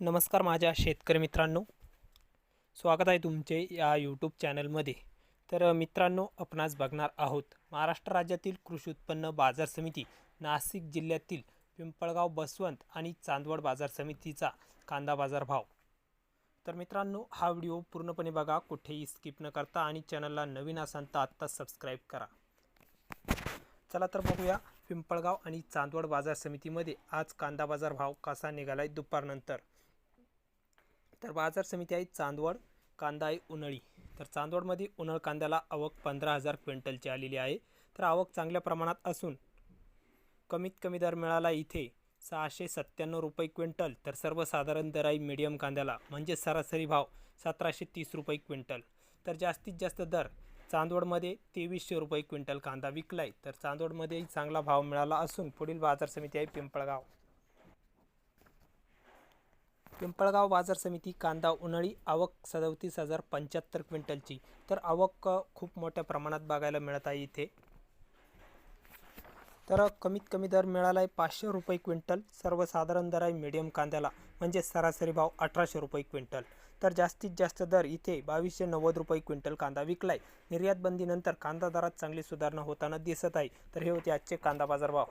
नमस्कार माझ्या शेतकरी मित्रांनो. स्वागत आहे तुमचे या यूट्यूब चॅनलमध्ये. तर मित्रांनो आपणास बघणार आहोत महाराष्ट्र राज्यातील कृषी उत्पन्न बाजार समिती नाशिक जिल्ह्यातील पिंपळगाव बसवंत आणि चांदवड बाजार समितीचा कांदा बाजार भाव. तर मित्रांनो हा व्हिडिओ पूर्णपणे बघा कुठेही स्किप न करता आणि चॅनलला नवीन असाल तर आत्ताच सबस्क्राईब करा. चला तर बघूया पिंपळगाव आणि चांदवड बाजार समितीमध्ये आज कांदा बाजार भाव कसा निघालाय दुपारनंतर. तर बाजार समिती आहे चांदवड कांदा आहे उन्हाळी. तर चांदवडमध्ये उन्हाळ कांद्याला आवक पंधरा हजार क्विंटलची आलेली आहे. तर आवक चांगल्या प्रमाणात असून कमीत कमी दर मिळाला इथे सहाशे सत्त्याण्णव रुपये क्विंटल तर सर्वसाधारण दर आहे मीडियम कांद्याला म्हणजे सरासरी भाव सतराशे तीस रुपये क्विंटल. तर जास्तीत जास्त दर चांदवडमध्ये तेवीसशे रुपये क्विंटल कांदा विकलाय. तर चांदवडमध्येही चांगला भाव मिळाला असून पुढील बाजार समिती आहे पिंपळगाव. पिंपळगाव बाजार समिती कांदा उन्हाळी आवक सदतीस हजार पंच्याहत्तर क्विंटलची. तर आवक खूप मोठ्या प्रमाणात बघायला मिळत आहे इथे. तर कमीत कमी दर मिळाला आहे पाचशे रुपये क्विंटल. सर्वसाधारण दर आहे मीडियम कांद्याला म्हणजे सरासरी भाव अठराशे रुपये क्विंटल. तर जास्तीत जास्त दर इथे बावीसशे नव्वद रुपये क्विंटल कांदा विकलाय. निर्यात बंदीनंतर कांदा दरात चांगली सुधारणा होताना दिसत आहे. तर हे होते आजचे कांदा बाजार भाव.